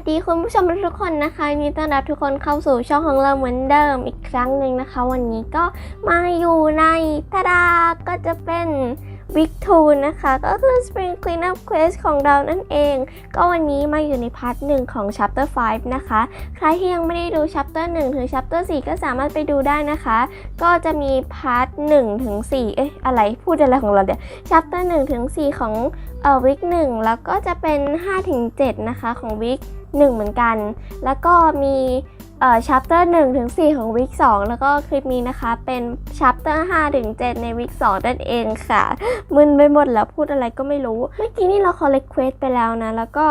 วัสดีคุณผู้ชมทุกคนนะคะยินดีต้อนรับทุกคนเข้าสู่ช่องของเราเหมือนเดิมอีกครั้งหนึ่งนะคะ วันนี้ก็มาอยู่ในตาดาก็จะเป็น วิกทูนนะคะ ก็คือ Spring Cleanup Quest ของเรานั่นเอง ก็วันนี้มาอยู่ในพาร์ทหนึ่งของ Chapter 5 นะคะ ใครที่ยังไม่ได้ดู Chapter 1 ถึง Chapter 4 ก็สามารถไปดูได้นะคะ ก็จะมีพาร์ท1ถึง 4 เอ๊ะ อะไรพูดอะไรของเราเดี๋ยว Chapter 1 ถึง 4 ของเอ่อวิกหนึ่งแล้วก็จะเป็น5ถึง7นะคะของวิกหนึ่งเหมือนกัน แล้วก็มี เอ่อ chapter 1ถึง4ของวิก2แล้วก็คลิปนี้นะคะ เป็น chapter 5ถึง7ในวิก2นั่นเองค่ะ มึนไปหมดแล้วพูดอะไรก็ไม่รู้ เมื่อกี้นี่เรา collect quest ไปแล้วนะ แล้วก็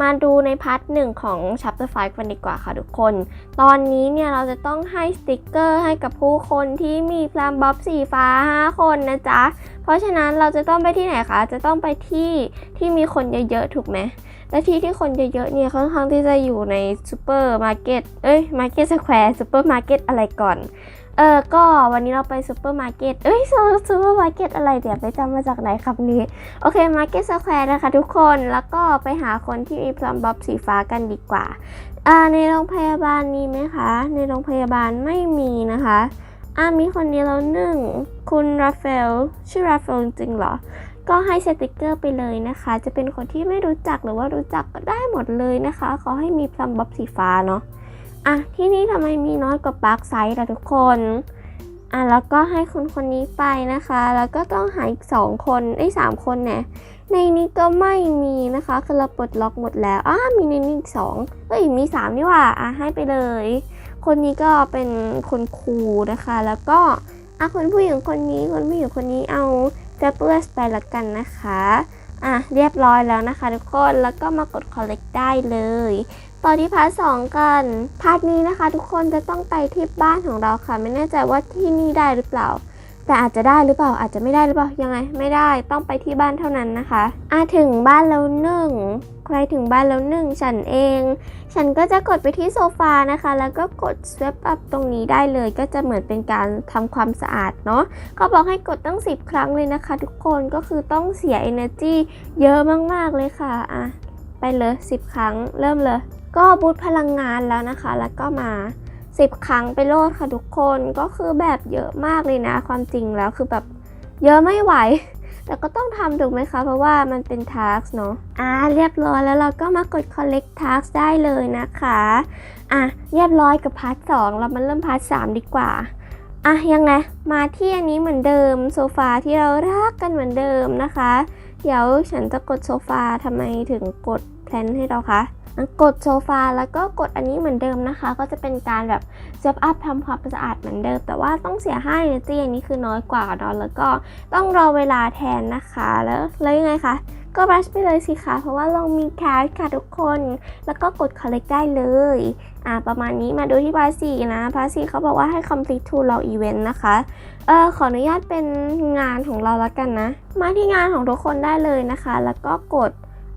มาดูในพาร์ทหนึ่งของ chapter 5 กันดีกว่าค่ะทุกคน ตอนนี้เนี่ยเราจะต้องให้สติกเกอร์ให้กับผู้คนที่มีพลมบ๊อบสีฟ้า 5 คนนะจ๊ะ เพราะฉะนั้นเราจะต้องไปที่ไหนคะ จะต้องไปที่ที่มีคนเยอะๆ ถูกไหม และที่ที่คนเยอะๆ เนี่ยค่อนข้างที่จะอยู่ในซูเปอร์มาร์เก็ต เอ้ย มาร์เก็ตสแควร์ซูเปอร์มาร์เก็ตอะไรก่อน เออ ก็วันนี้เราไปซูเปอร์มาร์เก็ต เอ้ยซูเปอร์มาร์เก็ตอะไรเดี๋ยวไปจำมาจากไหนครับนี้ โอเค มาร์เก็ตสแควร์นะคะทุกคน แล้วก็ไปหาคนที่มีพลัมบ๊อบสีฟ้ากันดีกว่า อ่า ในโรงพยาบาลมีไหมคะ ในโรงพยาบาลไม่มีนะคะ อ่ามีคนนี้แล้วหนึ่ง คุณราฟาเอลชื่อราฟาเอลจริงเหรอ ก็ให้สติกเกอร์ไปเลยนะคะ จะเป็นคนที่ไม่รู้จักหรือว่ารู้จักก็ได้หมดเลยนะคะ ขอให้มีพลัมบ๊อบสีฟ้าเนาะ อะ ที่นี่ทำไมมีน้อยกว่าปาร์คไซด์ล่ะทุกคน อะ แล้วก็ให้คนคนนี้ไปนะคะ แล้วก็ต้องหาอีกสองคนไอ้สามคนเนี่ยในนี้ก็ไม่มีนะคะคือเราปลดล็อกหมดแล้วอะมีในนี้อีกสองเอ้ยมีสามนี่ว่าอะให้ไปเลย คนนี้ก็เป็นคนครูนะคะ แล้วก็อะคนผู้หญิงคนนี้คนผู้หญิงคนนี้เอาเจเปอร์สไปละกันนะคะอะเรียบร้อยแล้วนะคะทุกคนแล้วก็มากด collect ได้เลย ตอนที่พาร์ทสองกันพาร์ทนี้นะคะ ทุกคนจะต้องไปที่บ้านของเราค่ะ ไม่แน่ใจว่าที่นี่ได้หรือเปล่า แต่อาจจะได้หรือเปล่าอาจจะไม่ได้หรือเปล่ายังไงไม่ได้ต้องไปที่บ้านเท่านั้นนะคะอะถึงบ้านแล้วหนึ่งใครถึงบ้านแล้วหนึ่งฉันเอง ฉันก็จะกดไปที่โซฟานะคะ แล้วก็กด swipe up ตรงนี้ได้เลย ก็จะเหมือนเป็นการทำความสะอาดเนาะเขาบอกให้กดตั้ง 10 ครั้งเลยนะคะ ทุกคนก็คือต้องเสีย energy เยอะมากๆเลยค่ะอะไปเลย 10 ครั้งเริ่มเลย ก็บูตพลังงานแล้วนะคะ แล้วก็มา 10 ครั้งไปโลดค่ะทุกคนก็คือแบบเยอะมากเลยนะ ความจริงแล้วคือแบบเยอะไม่ไหว แต่ก็ต้องทำถูกไหมคะ เพราะว่ามันเป็น task เนาะอ่าเรียบร้อยแล้วเราก็มากด collect task ได้เลยนะคะอะเรียบร้อยกับพาร์ทสองเรามาเริ่มพาร์ทสามดีกว่าอะยังไงมาที่อันนี้เหมือนเดิมโซฟาที่เรารักกันเหมือนเดิมนะคะ เดี๋ยวฉันจะกดโซฟาทำไมถึงกดแพลนให้เราคะ กดโซฟาแล้วก็กดอันนี้เหมือนเดิมนะคะ ก็จะเป็นการแบบเซฟอัพทำความสะอาดเหมือนเดิม แต่ว่าต้องเสียให้นจี้อันนี้คือน้อยกว่าเนาะแล้วก็ต้องรอเวลาแทนนะคะแล้วแล้วยังไงคะก็บัชไปเลยสิคะเพราะว่าเรามีแคชค่ะทุกคน แล้วก็กด collect ได้เลย อ่า ประมาณนี้มาดูที่พาสีนะพาสีเขาบอกว่าให้ complete to เรา event นะคะ เออขออนุญาตเป็นงานของเราแล้วกันนะ มาที่งานของทุกคนได้เลยนะคะ แล้วก็กด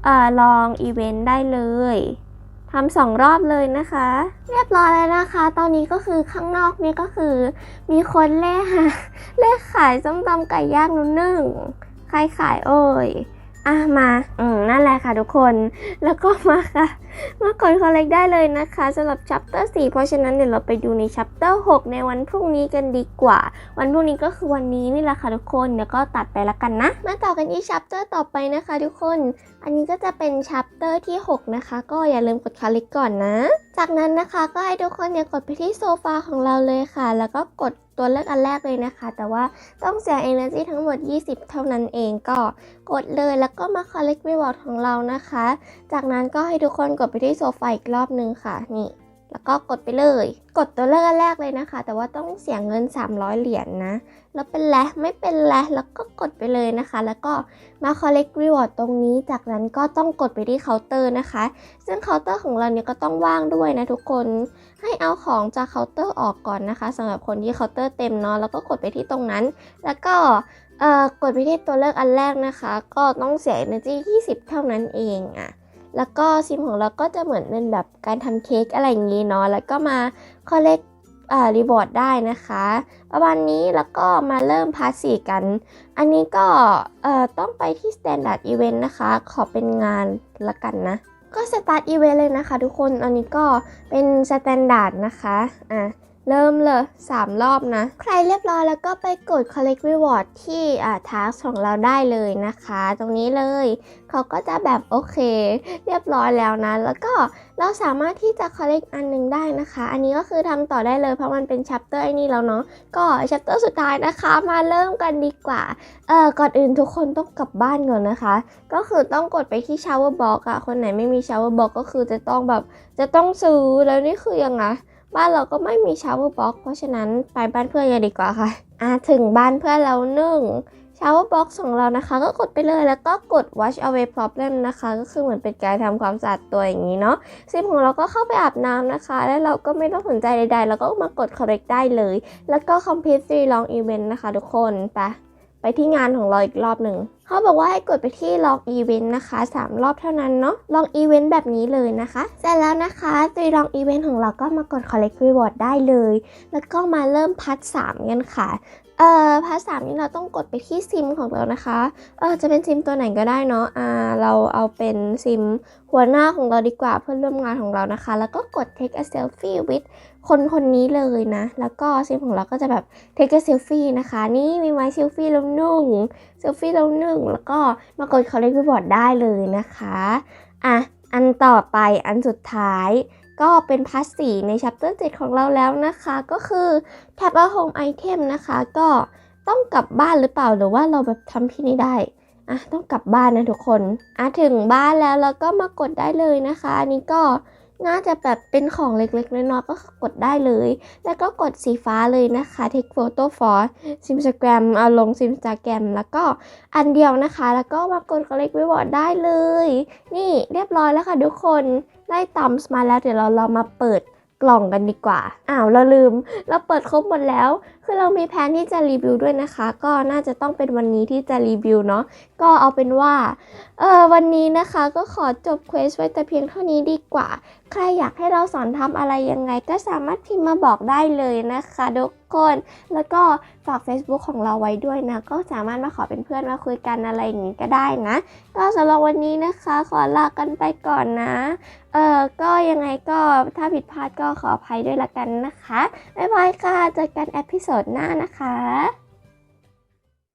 เอ่อลอง event ได้เลยทำสองรอบเลยนะคะ เรียบร้อยแล้วนะคะ ตอนนี้ก็คือข้างนอกนี่ก็คือมีคนเล่หาเล่ขายส้มตำไก่ย่างนุ่นหนึ่งใครขายโอ้ยอะมา อืมนั่นแหละค่ะทุกคนแล้วก็มาค่ะ มากด collect ได้เลยนะคะสำหรับ chapter 4เพราะฉะนั้นเดี๋ยวเราไปดูใน chapter 6ในวันพรุ่งนี้กันดีกว่า วันพรุ่งนี้ก็คือวันนี้นี่แหละค่ะทุกคนเดี๋ยวก็ตัดไปละกันนะ มาต่อกันที่ chapter ต่อไปนะคะทุกคน อันนี้ก็จะเป็น chapter ที่ 6 นะคะ ก็อย่าลืมกด collect ก่อนนะ จากนั้นนะคะก็ให้ทุกคนเนี่ยกดไปที่โซฟาของเราเลยค่ะ แล้วก็กดตัวเลือกอันแรกเลยนะคะ แต่ว่าต้องเสีย energy ทั้งหมด 20 เท่านั้นเองก็กดเลยแล้วก็มา collect reward ของเรานะคะ จากนั้นก็ให้ทุกคนกดไปที่โซฟาอีกรอบนึงค่ะนี่ แล้วก็กดไปเลย กดตัวเลือกอันแรกเลยนะคะ แต่ว่าต้องเสียเงิน 300 เหรียญนนะแล้วเป็นแลไม่เป็นแลแล้วก็กดไปเลยนะคะ แล้วก็มา collect reward ตรงนี้ จากนั้นก็ต้องกดไปที่เคาน์เตอร์นะคะ ซึ่งเคาน์เตอร์ของเราเนี่ยก็ต้องว่างด้วยนะทุกคนให้เอาของจากเคาน์เตอร์ออกก่อนนะคะสำหรับคนที่เคาน์เตอร์เต็มเนาะแล้วก็กดไปที่ตรงนั้น แล้วก็กดไปที่ตัวเลือกอันแรกนะคะ ก็ต้องเสีย energy 20 เท่านั้นเองอะ แล้วก็ซิมของเราก็จะเหมือนเป็นแบบการทำเค้กอะไรอย่างนี้เนาะ แล้วก็มา collect อ่ารีบอร์ดได้นะคะประมาณนี้แล้วก็มาเริ่มพาร์ทสี่กัน อันนี้ก็ต้องไปที่ standard event นะคะ ขอเป็นงานละกันนะ ก็สตาร์ทอีเวนต์เลยนะคะทุกคน อันนี้ก็เป็นสแตนดาร์ดนะคะ อะ เริ่มเลย3รอบนะ ใครเรียบร้อยแล้วก็ไปกด collect reward ที่อ่า task ของเราได้เลยนะคะ ตรงนี้เลยเขาก็จะแบบโอเค เรียบร้อยแล้วนะ แล้วก็เราสามารถที่จะ collect อันหนึงได้นะคะ อันนี้ก็คือทำต่อได้เลยเพราะมันเป็น chapter ไอ้นี่แล้วเนาะก็ chapter สุดท้ายนะคะ มาเริ่มกันดีกว่าเออก่อนอื่นทุกคนต้องกลับบ้านก่อนนะคะ ก็คือต้องกดไปที่ shower box อะคนไหนไม่มี shower box ก็คือจะต้องแบบจะต้องซื้อแล้วนี่คือยังไง บ้านเราก็ไม่มี shower box เพราะฉะนั้นไปบ้านเพื่อนกันดีกว่าค่ะอ่าถึงบ้านเพื่อนเราหนึ่ง shower box ของเรานะคะ ก็กดไปเลยแล้วก็กด wash away problem นะคะ ก็คือเหมือนเป็นการทำความสะอาดตัวอย่างนี้เนาะซิมของเราก็เข้าไปอาบน้ำนะคะ แล้วเราก็ไม่ต้องสนใจใดๆแล้วก็มากด correct ได้เลย แล้วก็ complete three long event นะคะทุกคนไป ไปที่งานของเราอีกรอบหนึ่งเขาบอกว่าให้กดไปที่ log event นะคะ 3 รอบเท่านั้นเนาะ log event แบบนี้เลยนะคะเสร็จแล้วนะคะตรี log event ของเราก็มากด collect reward ได้เลย แล้วก็มาเริ่มพัท3กันค่ะ เอ่อพัท3นี่เราต้องกดไปที่ซิมของเรานะคะ เออจะเป็นซิมตัวไหนก็ได้เนาะ อ่า เราเอาเป็นซิมหัวหน้าของเราดีกว่าเพื่อนร่วมงานของเรานะคะ แล้วก็กด take a selfie with คนคนนี้เลยนะ แล้วก็ซิมของเราก็จะแบบ take a selfie นะคะ นี่มีไม้เซลฟี่แล้วหนึ่งเซลฟี่แล้วหนึ่งแล้วก็มากด collect reward ได้เลยนะคะ อะ อันต่อไปอันสุดท้าย ก็เป็นพาร์ทสี่ใน chapter 7 ของเราแล้วนะคะ ก็คือ tab a home item นะคะ ก็ต้องกลับบ้านหรือเปล่าหรือว่าเราแบบทำที่นี่ได้อะต้องกลับบ้านนะทุกคนอะถึงบ้านแล้วแล้วก็มากดได้เลยนะคะ อันนี้ก็น่าจะแบบเป็นของเล็กๆน้อยๆก็กดได้เลย แล้วก็กดสีฟ้าเลยนะคะ take photo for ซิมสแกรมเอาลงซิมสแกรมแล้วก็อันเดียวนะคะ แล้วก็มากด collect reward ได้เลย นี่เรียบร้อยแล้วค่ะทุกคน ได้ตัมส์มาแล้วเดี๋ยวเราเรามาเปิดกล่องกันดีกว่า อ้าวเราลืม เราเปิดครบหมดแล้ว คือเรามีแผนที่จะรีวิวด้วยนะคะ ก็น่าจะต้องเป็นวันนี้ที่จะรีวิวเนาะ ก็เอาเป็นว่า เออวันนี้นะคะก็ขอจบเควสไว้แต่เพียงเท่านี้ดีกว่า ใครอยากให้เราสอนทำอะไรยังไง ก็สามารถพิมพ์มาบอกได้เลยนะคะทุกคน แล้วก็ฝาก Facebook ของเราไว้ด้วยนะ ก็สามารถมาขอเป็นเพื่อนมาคุยกันอะไรอย่างนี้ก็ได้นะ ก็สำหรับวันนี้นะคะ ขอลากันไปก่อนนะ เออก็ยังไงก็ถ้าผิดพลาดก็ขออภัยด้วยละกันนะคะ บ๊ายบายค่ะ เจอกันเอพิโซดหน้านะคะ